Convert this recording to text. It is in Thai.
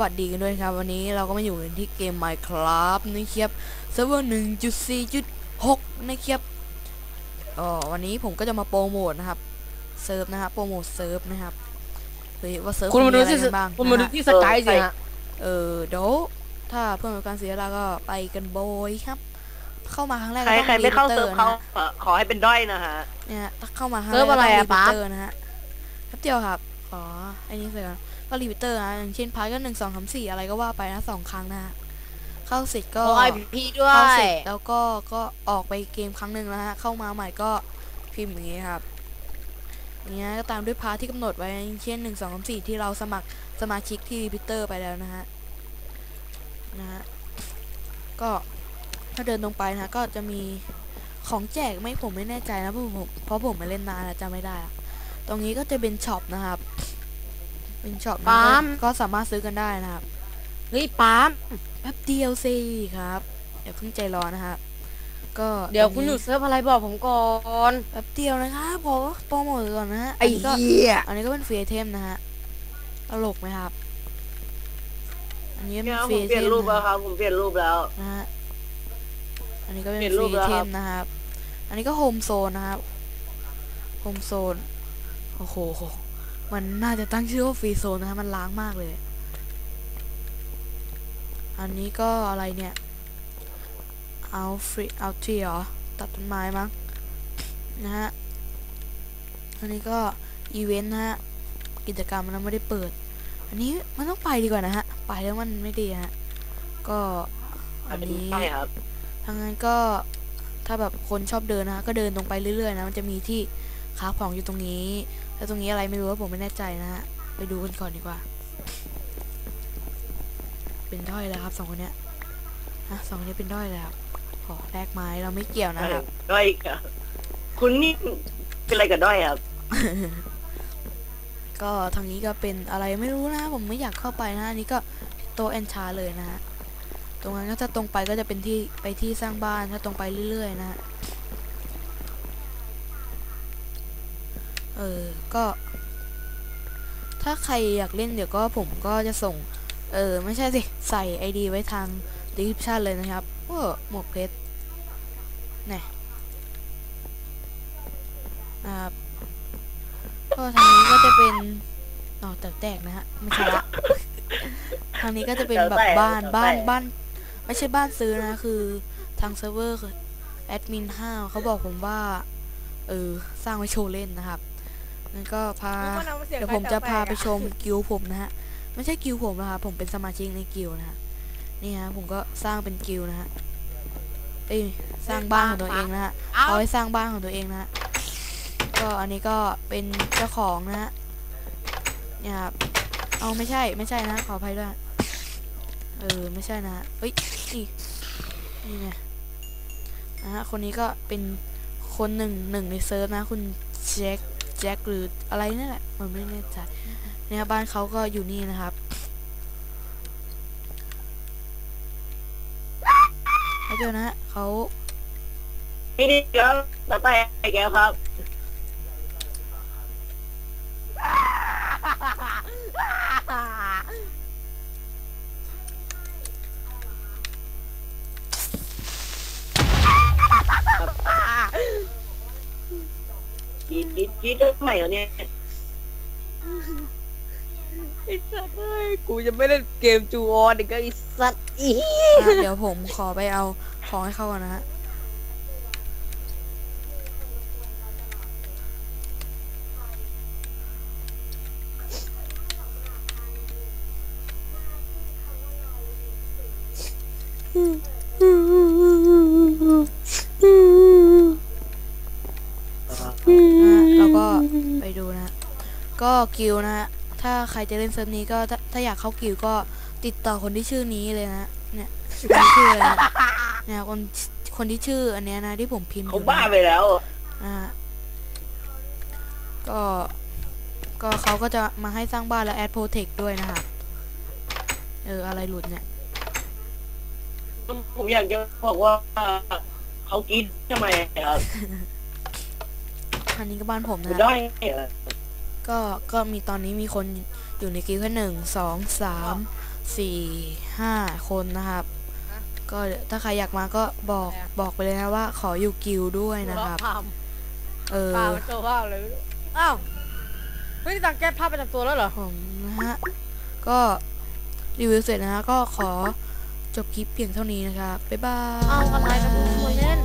วัสดีกันด้วยครับ วันนี้เราก็มาอยู่กันที่เกม Minecraft นะครับเซิร์ฟเวอร์1.4.6นะครับอ๋อวันนี้ผมก็จะมาโปรโมทนะครับเซิร์ฟนะครับโปรโมทเซิร์ฟนะครับเฮ้ยว่าเซิร์ฟคุณมาดูอะไรที่กันบ้างคุณมาดูนะฮะที่สกายสิฮะเออเดี๋ยวถ้าเพื่อไม่เป็นการเสียเวลาก็ไปกันโบยครับ เข้ามาครั้งแรกใครก็ต้องใครไม่เข้ารีเซิร์ฟตอเขานะฮะเอ่อขอให้เป็นด้อยนะฮะเนี่ยถ้าเข้ามาครั้งเซิร์ฟอะไรแกอะก็ต้องปั๊บรีเตอร์นะฮะแป๊บเดียวครับขอไอ้นี่เสร็จ ก่อนก็รีวิเตอร์นะอย่างเช่นพาร์ทก็หนึ่งสองสามสี่อะไรก็ว่าไปนะสองครั้งนะฮะเข้าเสร็จก็ขอไอพีด้วเข้าย เสร็จแล้วก็ก็ออกไปเกมครั้งหนึ่งแล้วฮะเข้ามาใหม่ก็พิมพ์อย่างงี้ครับอย่างเงี้ยก็ตามด้วยพาร์ทที่กำหนดไว้อย่างเช่นหนึ่งสองสามสี่ที่เราสมัครสมาชิกที่รีวิเตอร์ไปแล้วนะฮะนะฮะก็ถ้าเดินตรงไปนะฮะก็จะมีของแจกไหม่ผมไม่แน่ใจนะเพราะผมเพราะผมมาเล่นนานแล้วจำไม่ได้อะตรงนี้ก็จะเป็นช็อปนะครับ เป็นช็อปนะปั๊มก็ก็สามารถซื้อกันได้นะครับเฮ้ยปั๊มแป๊บเดียวสิครับอย่าเพิ่งใจร้อนนะครับก็เดี๋ยวตรงคุณนี้อยู่เซิร์ฟอะไรบอกผมก่อนแป๊บเดียวนะครับพอโปรโมทก่อนนะฮะไอ้นนี้ก็เหี้ยอันนี้ก็เป็นฟรีไอเทมนะฮะตลกไหมครับ อันนี้เป็เนี่ยนผฟรีมไอเปลี่เทยนมรูปแล้วนะครับผมเปลี่ยนรูปแล้วนะฮะอันนี้ก็เป็นเปลี่ยนฟรูรีปไอแล้วเทครับมนะครับ อันนี้ก็โฮมโซนนะครับโฮมโซนโอ้โห มันน่าจะตั้งชื่อว่าฟรีโซนนะฮะมันล้างมากเลย อันนี้ก็อะไรเนี่ย เอาฟรีเอาทรีเหรอ ตัดต้นไม้มั้งนะฮะ อันนี้ก็อีเวนต์นะฮะ กิจกรรมมันยังไม่ได้เปิด อันนี้มันต้องไปดีกว่านะฮะ ไปแล้วมันไม่ดีฮะ ก็อันเป็นนี้ใช่ครับทางนั้นก็ถ้าแบบคนชอบเดินนะฮะก็เดินตรงไปเรื่อยๆนะ มันจะมีที่ ค้าของอยู่ตรงนี้ แล้วตรงนี้อะไรไม่รู้ว่าผมไม่แน่ใจนะฮะ ไปดูกันก่อนดีกว่า เป็นด้อยแล้วครับสองคนเนี้ยฮะสองคนนี้เป็นด้อยแล้วขอแลกไม้เราไม่เกี่ยวนะครับ ด้อยครับ คุณนี่เป็นอะไรกับด้อยครับ ก็ทางนี้ก็เป็นอะไรไม่รู้นะ ผมไม่อยากเข้าไปนะอันนี้ก็โตะแอนชาเลยนะฮะ ตรงนั้นก็ถ้าตรงไปก็จะเป็นที่ไปที่สร้างบ้านถ้าตรงไปเรื่อยๆนะฮะ เออ ก็ ถ้าใครอยากเล่นเดี๋ยวก็ผมก็จะส่ง เออ ไม่ใช่สิ ใส่ไอดีไว้ทาง description เลยนะครับโอ้หมวกเพชรเนี่ยนะครับก็ทางนี้ก็จะเป็นอ๋อแตกแตกๆนะฮะ ไม่ใช่ละ ทางนี้ก็จะเป็นแบบแตกๆบ้านแตกๆบ้านบ้าน ไม่ใช่บ้านซื้อนะ คือทางเซิร์ฟเวอร์แอดมินห้าวเขาบอกผมว่า เออ สร้างไว้โชว์เล่นนะครับ งั้นก็พาเดี๋ยวผมจะพาไปชมกิลด์ผมนะฮะไม่ใช่กิลด์ผมนะครับผมเป็นสมาชิกในกิลด์นะฮะนี่ฮะผมก็สร้างเป็นกิลด์นะฮะเอ้ยสร้างบ้านของตัวเองนะฮะเอาเอาไว้สร้างบ้านของตัวเองนะฮะก็อันนี้ก็เป็นเจ้าของนะฮะเนี่ยครับเอาไม่ใช่ไม่ใช่นะขออภัยด้วยเออไม่ใช่นะฮะเอ้ยนี่นี่ไงนะฮะคนนี้ก็เป็นคนหนึ่งหนึ่งในเซิร์ฟนะคุณแจ็ค แจ็คหรืออะไรนี่แหละมันไม่แน่ใจนะครับ้านเขาก็อยู่นี่นะครับแล้วเดี๋ยวนะเขาพี่ดีครับต่อไปแกครับ ดกีดกีดทำไมเหรอเนี่ยไอ้สัตว์เอ้ยกูจะไม่เล่นเกมจูออนอีกแล้วไอ้สัตว์อี อะเดี๋ยวผมขอไปเอาของให้เขาก่อนนะฮะ นะฮะแล้วก็ไปดูนะฮะ ก็กิลด์นะฮะ ถ้าใครจะเล่นเซิร์ฟนี้ก็ถ้าถ้าอยากเข้ากิลด์ก็ติดต่อคนที่ชื่อนี้เลยนะฮะเนี่ยคนที่ชื่ออะไรนะเนี่ยคนคนที่ชื่ออันเนี้ยนะที่ผมพิมพ์อเขายู่บ้านะไปแล้วนะฮะก็ ก็เขาก็จะมาให้สร้างบ้านแล้วแอดโปรเทคด้วยนะครับเอออะไรหลุดเนี่ย ผมอยากจะบอกว่าเขากินทำไมครับอันนี้ก็บ้านผมนะคุณฮะด้อยเหรอ ก็ก็มีตอนนี้มีคนอยู่ในกิลด์แค่หนึ่งสองสามสี่ห้าคนนะครับ ก็เดี๋ยวถ้าใครอยากมาก็บอกบอกไปเลยนะว่า ขออยู่กิลด์ด้วยนะครับพามเออพามมันตัวว่าเลยอ้าวไม่ได้ตังแก้ภาพประจำตัวแล้วเหรอผมนะฮะก็รีวิวเสร็จนะฮะก็ขอจบคลิปเพียงเท่านี้นะครับบ๊ายบายเอาอะไรกันทุกคนเล่น